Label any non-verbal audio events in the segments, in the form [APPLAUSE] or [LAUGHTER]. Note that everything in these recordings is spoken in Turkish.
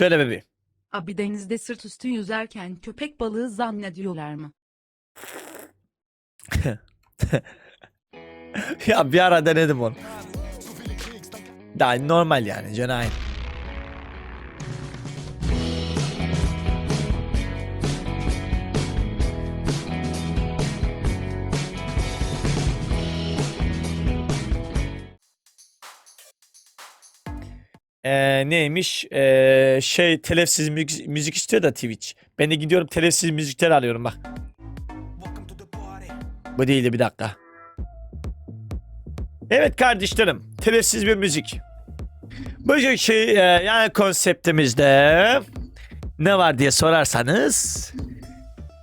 Söyle bebeğim. Abi denizde sırt üstü yüzerken köpek balığı zannediyorlar mı? [LAUGHS] ya bir ara denedim onu. Daha normal yani cenayet. Ee, neymiş? Ee, şey telefsiz müzik, müzik istiyor da Twitch. Ben de gidiyorum telefsiz müzikler alıyorum bak. Bu değildi bir dakika. Evet kardeşlerim, telefsiz bir müzik. Bugünkü e, yani konseptimizde ne var diye sorarsanız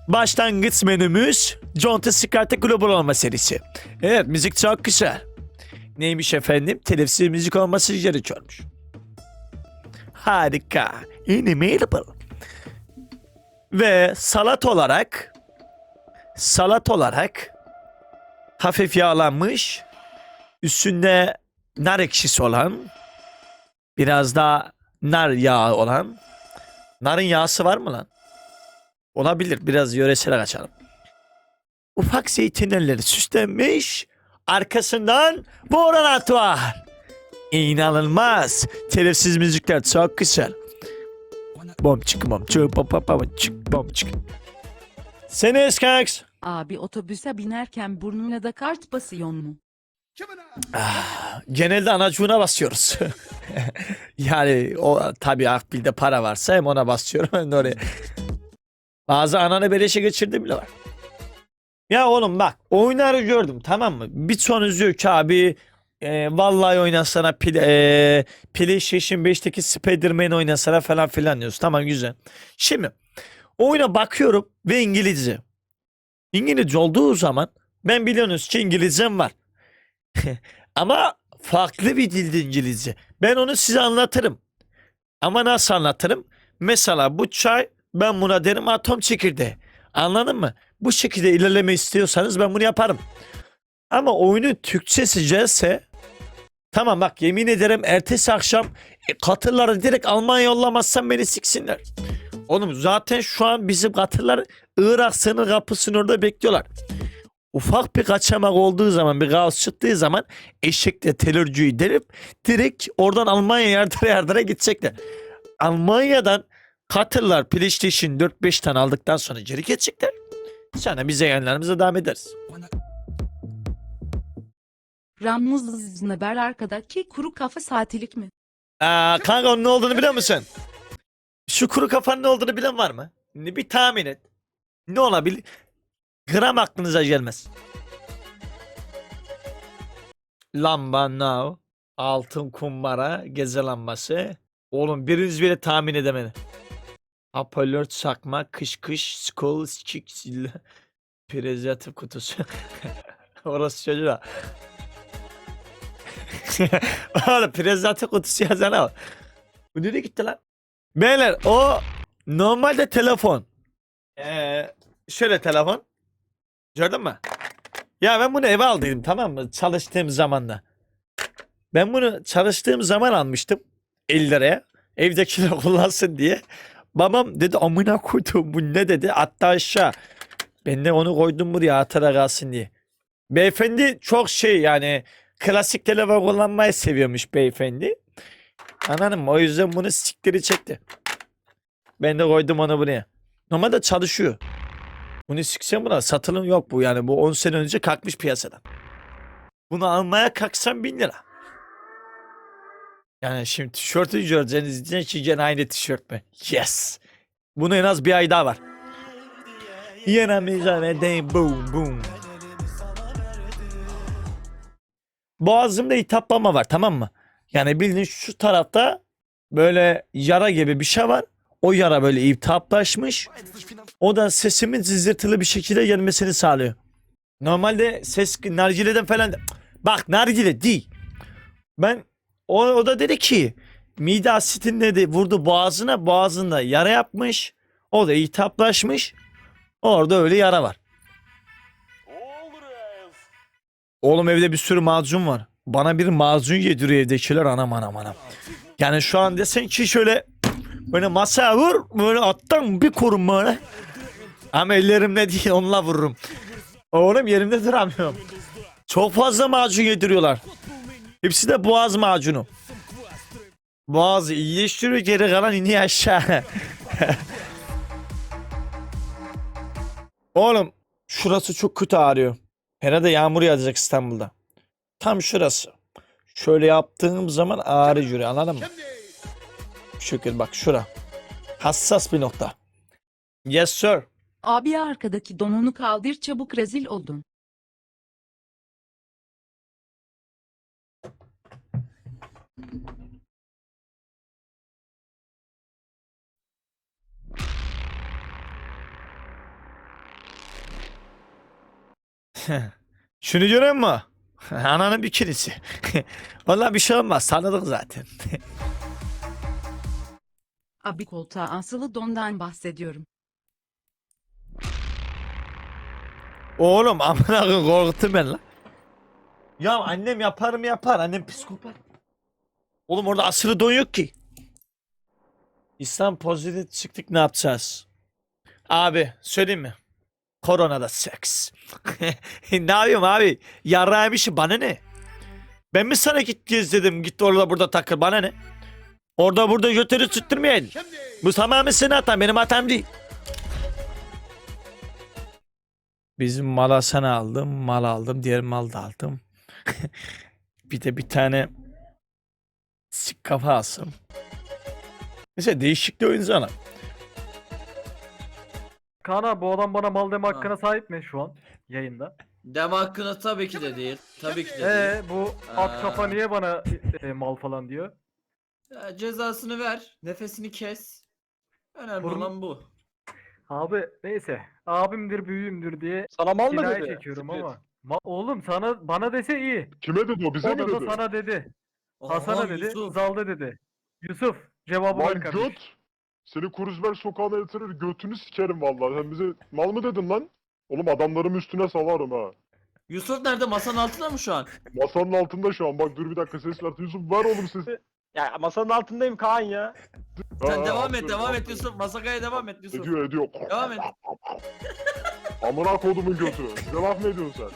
başlangıç menümüz Conte Scarta Global olma serisi. Evet müzik çok güzel. Neymiş efendim? Telefsiz müzik olması gerekiyormuş. Harika. Inimitable. Ve salat olarak salat olarak hafif yağlanmış üstünde nar ekşisi olan biraz da nar yağı olan narın yağısı var mı lan? Olabilir. Biraz yöresel kaçalım. Ufak zeytinlerleri süslenmiş. Arkasından Boranat var. İnanılmaz. Telifsiz müzikler çok güzel. Bom çık bom çık bom bom bom çık bom çık. Seni eskaks. Abi otobüse binerken burnuna da kart basıyor mu? Genelde anacuğuna basıyoruz. [LAUGHS] yani o tabii akbilde para varsa hem ona basıyorum hem de oraya. Bazı ananı beleşe geçirdi bile var. Ya oğlum bak oyunları gördüm tamam mı? Bir son diyor ki abi e, vallahi oynasana pil, e, PlayStation 5'teki Spider-Man oynasana falan filan diyorsun. Tamam güzel. Şimdi oyuna bakıyorum ve İngilizce. İngilizce olduğu zaman ben biliyorsunuz ki İngilizcem var. [LAUGHS] Ama farklı bir dilde İngilizce. Ben onu size anlatırım. Ama nasıl anlatırım? Mesela bu çay ben buna derim atom çekirdeği. Anladın mı? Bu şekilde ilerleme istiyorsanız ben bunu yaparım. Ama oyunun Türkçesi gelse tamam bak yemin ederim ertesi akşam e, katırları direkt Almanya yollamazsam beni siksinler. Oğlum zaten şu an bizim katırlar Irak sınır kapısının orada bekliyorlar ufak bir kaçamak olduğu zaman bir kaos çıktığı zaman eşekle telörcüyü delip direkt oradan Almanya yardıra yardıra gidecekler. Almanya'dan Katırlar PlayStation 4-5 tane aldıktan sonra geri geçecekler. Sonra biz yayınlarımıza devam ederiz. Ramuz haber arkadaki kuru kafa saatilik mi? Aa, kanka onun ne olduğunu biliyor musun? Şu kuru kafanın ne olduğunu bilen var mı? Ne bir tahmin et. Ne olabilir? Gram aklınıza gelmez. Lamba now. Altın kumbara. Geze lambası. Oğlum biriniz bile tahmin edemedi. Apollo çakma. Kış kış. Skull. Chick. [LAUGHS] Prezervatif kutusu. [LAUGHS] Orası çocuğa. [LAUGHS] Oğlum prezervatif kutusu yazana bak. Bu nereye gitti lan? Beyler o normalde telefon. Ee, şöyle telefon. Gördün mü? Ya ben bunu eve aldıydım tamam mı? Çalıştığım zamanda. Ben bunu çalıştığım zaman almıştım. 50 liraya. Evdekiler [LAUGHS] kullansın diye. Babam dedi amına koydum bu ne dedi. Hatta aşağı. Ben de onu koydum buraya hatıra kalsın diye. Beyefendi çok şey yani klasik telefon kullanmayı seviyormuş beyefendi. Anladın mı? O yüzden bunu siktiri çekti. Ben de koydum onu buraya. Normalde çalışıyor. Bunu siksem buna satılım yok bu yani. Bu 10 sene önce kalkmış piyasadan. Bunu almaya kalksam 1000 lira. Yani şimdi tişörtü göreceğiniz için ki gene aynı tişört mü? Yes. Bunu en az bir ay daha var. Mücadele boom boom. Boğazımda iltihaplama var tamam mı? Yani bildiğin şu tarafta böyle yara gibi bir şey var. O yara böyle iltihaplaşmış. O da sesimin zızırtılı bir şekilde gelmesini sağlıyor. Normalde ses nargileden falan bak nargile değil. Ben o, o da dedi ki mide asitin dedi vurdu boğazına boğazında yara yapmış. O da iltihaplaşmış. Orada öyle yara var. Oğlum evde bir sürü macun var. Bana bir macun yediriyor evdekiler anam anam anam. Yani şu an desen ki şöyle Böyle masaya vur. Böyle alttan bir kurum böyle. Ama ellerimle değil onunla vururum. Oğlum yerimde duramıyorum. Çok fazla macun yediriyorlar. Hepsi de boğaz macunu. Boğazı iyileştiriyor geri kalan iniyor aşağı. [LAUGHS] Oğlum şurası çok kötü ağrıyor. Herhalde yağmur yağacak İstanbul'da. Tam şurası. Şöyle yaptığım zaman ağrı yürüyor anladın mı? Şekil bak şura. Hassas bir nokta. Yes sir. Abi arkadaki donunu kaldır çabuk rezil oldun. [LAUGHS] Şunu görüyor musun? [LAUGHS] Ananın bikinisi. [LAUGHS] Vallahi bir şey olmaz tanıdık zaten. Abi koltuğa asılı dondan bahsediyorum. Oğlum amına koyayım korkuttun beni lan. Ya annem yaparım yapar. Annem psikopat. Oğlum orada asılı don yok ki. İslam pozitif çıktık ne yapacağız? Abi söyleyeyim mi? Koronada seks. [LAUGHS] ne yapayım abi? Yarrağım işi bana ne? Ben mi sana git gez dedim git orada burada takıl bana ne? Orada burada götürü tutturmayın. Bu tamamen senin hatan benim hatam değil. Bizim mala sana aldım, mal aldım, diğer mal da aldım. [LAUGHS] bir de bir tane sik kafa alsın. Mesela değişik bir oyun sana. Kaan abi bu adam bana mal deme hakkına sahip mi şu an yayında? Deme hakkını tabii ki de değil. Tabii ki de değil. Ee bu at Aa. kafa niye bana e, mal falan diyor? Ya, cezasını ver. Nefesini kes. Önemli Burun- olan bu. Abi neyse abimdir büyüğümdür diye Sana mal mı cinayet dedi? çekiyorum Split. ama. Ma- oğlum sana bana dese iyi. Kime dedi o? Bize O mi da, da dedi? sana dedi. Oha, Hasan'a dedi. Yusuf. Zalda dedi. Yusuf cevabı Lan ver kardeş. göt! Seni Kuruzber sokağına yatırır götünü sikerim vallahi. Sen bize mal mı dedin lan? Oğlum adamlarım üstüne salarım ha. Yusuf nerede? Masanın altında mı şu an? Masanın altında şu an. Bak dur bir dakika ses ver. Yusuf ver oğlum sesi. Ya masanın altındayım Kaan ya. Sen devam et, devam et. Yusuf. Masakaya devam et Yusuf. Ediyor ediyor. Devam et. [LAUGHS] Amına kodumun götü. Bize laf mı ediyorsun sen?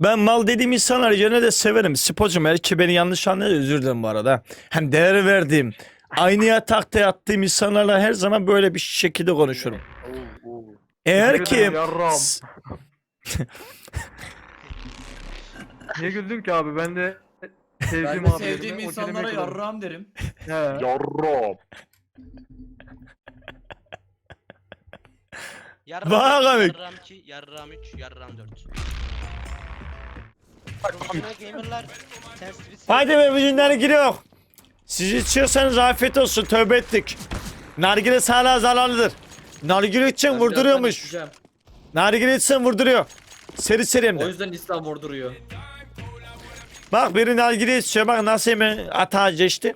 Ben mal dediğim insanları yine de severim. Spocum eğer ki beni yanlış anlar özür dilerim bu arada. Hem değer verdiğim, aynı yatakta yattığım insanlarla her zaman böyle bir şekilde konuşurum. Eğer ki yarram. [LAUGHS] Niye güldün ki abi ben de sevdiğim Ben de abilerime sevdiğim insanlara yarram derim. He. Yarram. Bir, komik. Yarram 2, yarram 3, yarram 4. Profesyonel gamerlar ters tweet Haydi be günlere giriyor. Siz içiyorsanız afiyet olsun tövbe ettik. Nargile sağlığa zararlıdır. Nargile birazdan vurduruyormuş. içeceğim. Nargile için vurduruyor. Seri seri hem O de. yüzden İslam vurduruyor. Bak biri nargile içiyor bak nasıl hemen atağa geçti.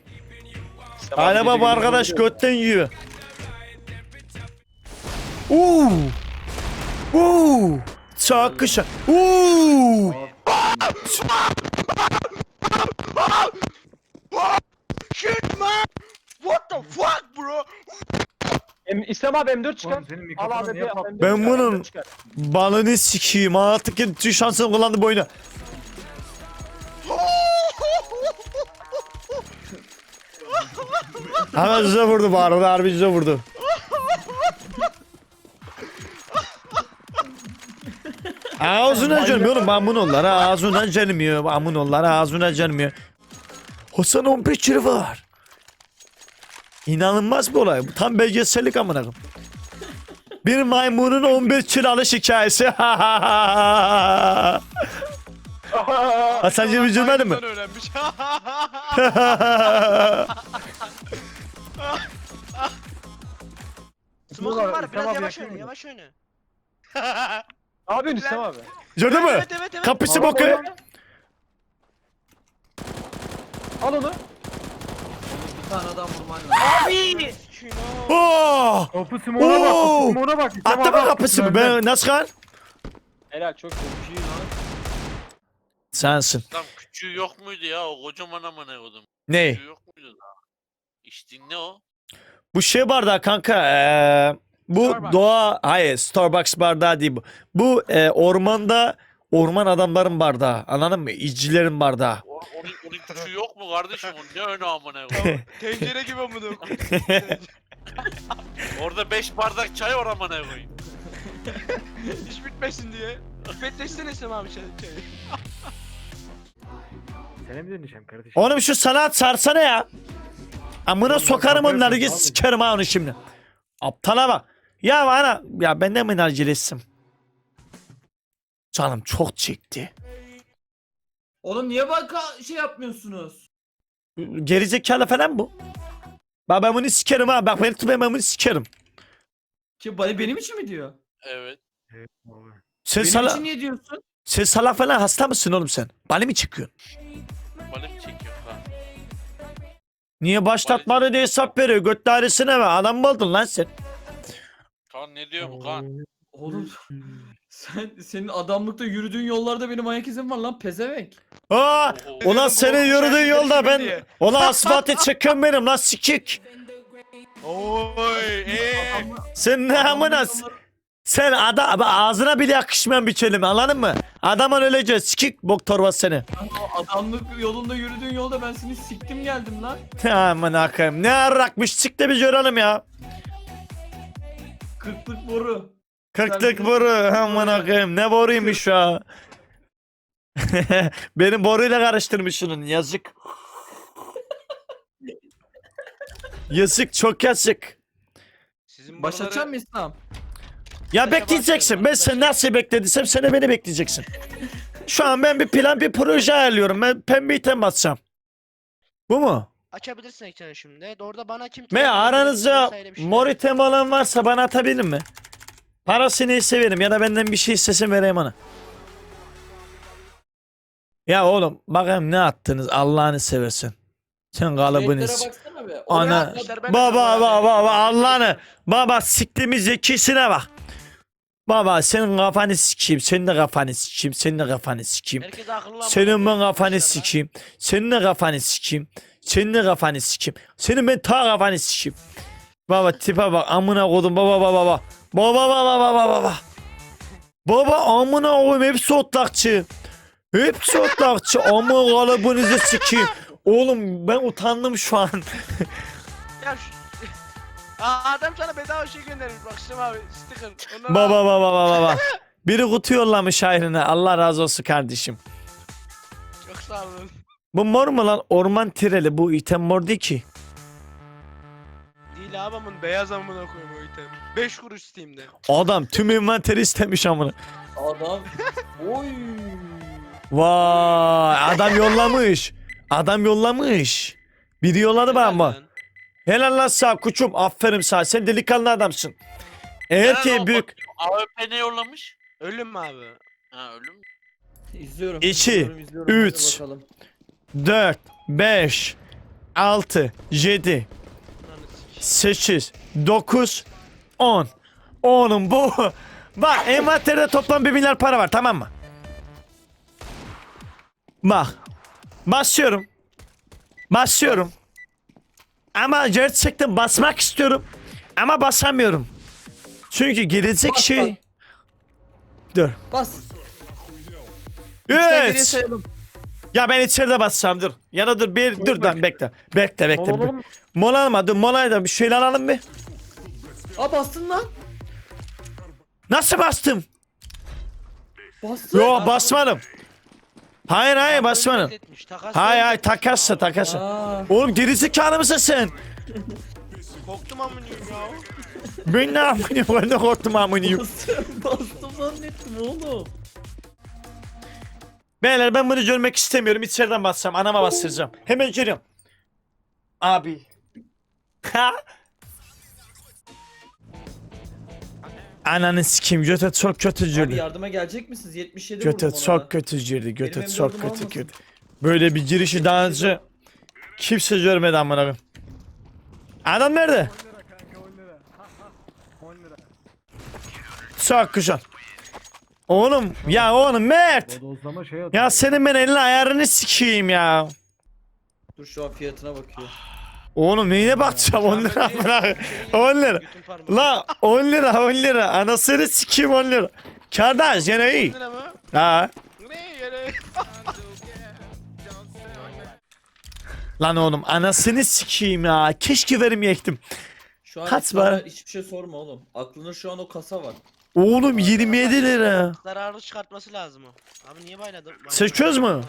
Galiba bu arkadaş götten yiyor. Uuu. Uuu. Çok kışa. Uuu. What the fuck bro? Em, İslam abi M4 çıkar. Oğlum senin Al abi niye bir pat- M4 Ben çıkar, bunun- M4 çıkar. Balını sikeyim. Artık tüm şansını kullandı bu oyuna. Hemen size vurdu bu arada. Harbi size vurdu. Ağzına canmıyor oğlum amun onlara ağzına canmıyor amun onlara ağzına canmıyor. Hasan 15 lira var. İnanılmaz bir olay. Bu tam belgesellik amına koyayım. Bir maymunun 15 kiralık hikayesi. [LAUGHS] Hasan Cem üzülmedi mi? öğrenmiş. [LAUGHS] Smoke'um abi, var biraz abi yavaş oyna yavaş oyna. Yapıyorsun İslam abi? Gördün mü? Evet evet evet. Kapısı Abi, boku. Al onu. Bir tane adam vurman lazım. Abi. Oh! Kapı Simon'a bak. Oo! Kapı Simon'a bak. Attı mı kapısı mı? Ben nasıl kan? Helal çok iyi. Lan. Sensin. Tam küçüğü yok muydu ya o kocaman amına kodum. Ne? Küçüğü yok muydu daha? İçtiğin ne o? Bu şey bardağı kanka. eee, bu Starbucks. doğa hayır Starbucks bardağı değil bu. Bu eee, ormanda orman adamların bardağı. Anladın mı? İzcilerin bardağı. O- Onun, onun küçüğü yok mu kardeşim? O ne önü amına koyayım? Tencere gibi amına koyayım. [LAUGHS] Orada 5 bardak çay var amına koyayım. [LAUGHS] Hiç bitmesin diye. Fetleşsene İslam abi çay. çayı. Sana mi döneceğim kardeşim? Oğlum şu sanat sarsana ya. Amına sokarım bak, onları yapıyorsun, git sikerim ha onu şimdi. Aptala bak. Ya ana ya benden mi nargilesim? Canım çok çekti. Oğlum niye bak şey yapmıyorsunuz? Gerizekalı falan bu. Bak ben bunu sikerim ha. Bak beni tutmayın ben bunu sikerim. Ki bana benim için mi diyor? Evet. Sen benim sala, için niye diyorsun? sen salak falan hasta mısın oğlum sen? Bana mı çıkıyorsun? Balık çekiyor ha. Niye başlatmadı diye hesap veriyor. Göt dairesine ve adam mı oldun lan sen? Kaan ne diyor bu Kaan? Oğlum sen senin adamlıkta yürüdüğün yollarda benim ayak izim var lan pezevenk. Aa, ulan senin yürüdüğün yolda ben ulan asfaltı çekiyorum benim lan sikik. Oy eee. Sen ne amına sen ada abi ağzına bile yakışmayan bir kelime anladın mı? Adamın öleceğiz sikik bok torbası seni. Adamlık yolunda yürüdüğün yolda ben seni siktim geldim lan. Aman akım ne arrakmış sik de bir görelim ya. Kırklık boru. Kırklık boru aman akım ne boruymuş ya. [LAUGHS] Benim boruyla karıştırmışsın yazık. yazık çok yazık. Sizin Baş buraları- açar mı İslam? Ya bekleyeceksin. Ben seni nasıl beklediysem sen de beni bekleyeceksin. Şu an ben bir plan bir proje ayarlıyorum. Ben pembe item basacağım. Bu mu? Açabilirsin ekranı şimdi. Orada bana kim Ve aranızda mor item olan varsa bana atabilir mi? Parası neyse verim ya da benden bir şey istesin vereyim ona. Ya oğlum bakayım ne attınız Allah'ını seversen. Sen kalıbını s- baksana be. Ana baba baba baba Allah'ını baba siktiğimiz zekisine bak. Baba senin kafanı sikeyim, senin de kafanı sikeyim, senin de kafanı sikeyim. Senin ben kafanı sikeyim. Senin de kafanı sikeyim. Senin de kafanı sikeyim. Senin ben ta kafanı sikeyim. Baba tipe bak amına kodum baba baba baba. Baba baba baba baba baba. Amına koyayım hepsi otlakçı. Hepsi otlakçı. [LAUGHS] Ama kalıbınızı sikeyim. Oğlum ben utandım şu an. [LAUGHS] Ya şu... Aa, adam sana bedava şey göndermiş bak İslam abi sticker. Baba baba baba baba. [LAUGHS] Biri kutu yollamış ayrına. Allah razı olsun kardeşim. Çok sağ olun. Bu mor mu lan? Orman tireli. Bu item mor değil ki. Değil abi amın beyaz amına koyayım item. 5 kuruş Steam'de. Adam tüm envanteri istemiş amına. Adam. Oy. Vay adam yollamış. Adam yollamış. Biri yolladı bana ama. Lan. Helal lan sağ kuçum. Aferin sağ. Sen delikanlı adamsın. Eğer Helal ki büyük AWP ne yollamış? Ölüm mü abi? Ha ölüm? İzliyorum. İki, izliyorum, izliyorum. Hadi üç. bakalım. 4, 5, 6, 7, Ananı sikeyim. 8, 9, 10. Oğlum bu. Bak envanterde toplam 1 milyar para var tamam mı? Bak. Basıyorum. Basıyorum. Ama gerçekten basmak istiyorum. Ama basamıyorum. Çünkü gelecek Bas, şey... bas. Dur. Bas. Sayalım. Ya ben içeride basacağım dur. Ya da dur bir dur lan bekle. Bekle bekle. Mola alalım. Mola alma dur molayı da bir şeyler alalım bir. Aa bastın lan. Nasıl bastım? Bastın. Yo basmadım. Hayır hayır basmadım. reddetmiş, takas Hayır hayır takasla takasla. Aa. Oğlum gerizekalı mısın sen? Korktum amınıyım ya. Ben ne yapayım? Ben de korktum amınıyım. Bastım, bastım zannettim oğlum. Beyler ben bunu görmek istemiyorum. İçeriden bassam anama bastıracağım. Hemen geliyorum. Abi. Ha? Ananı sikeyim göte çok kötü Abi girdi. yardıma gelecek misiniz? 77 Göte vurdum ona. çok kötü girdi. Göte Benim çok M4'üm kötü olmasın. girdi. Böyle bir girişi daha önce kimse görmedi amına koyayım. Adam nerede? 10 lira. Çok güzel. Oğlum ya oğlum Mert. Bodozlama şey atıyor. Ya senin ben elini ayarını sikeyim ya. Dur şu an fiyatına bakıyor. Oğlum neyine bakacağım 10 lira amına. 10 lira. La 10 lira 10 lira. Anasını sikeyim 10 lira. Kardeş gene iyi. Ha. [LAUGHS] Lan oğlum anasını sikeyim ya. Keşke vermeyektim. Şu an Kaç var? hiçbir şey sorma oğlum. Aklında şu an o kasa var. Oğlum 27 lira. Zararı çıkartması lazım o. Abi niye bayladın? Sekiz mi?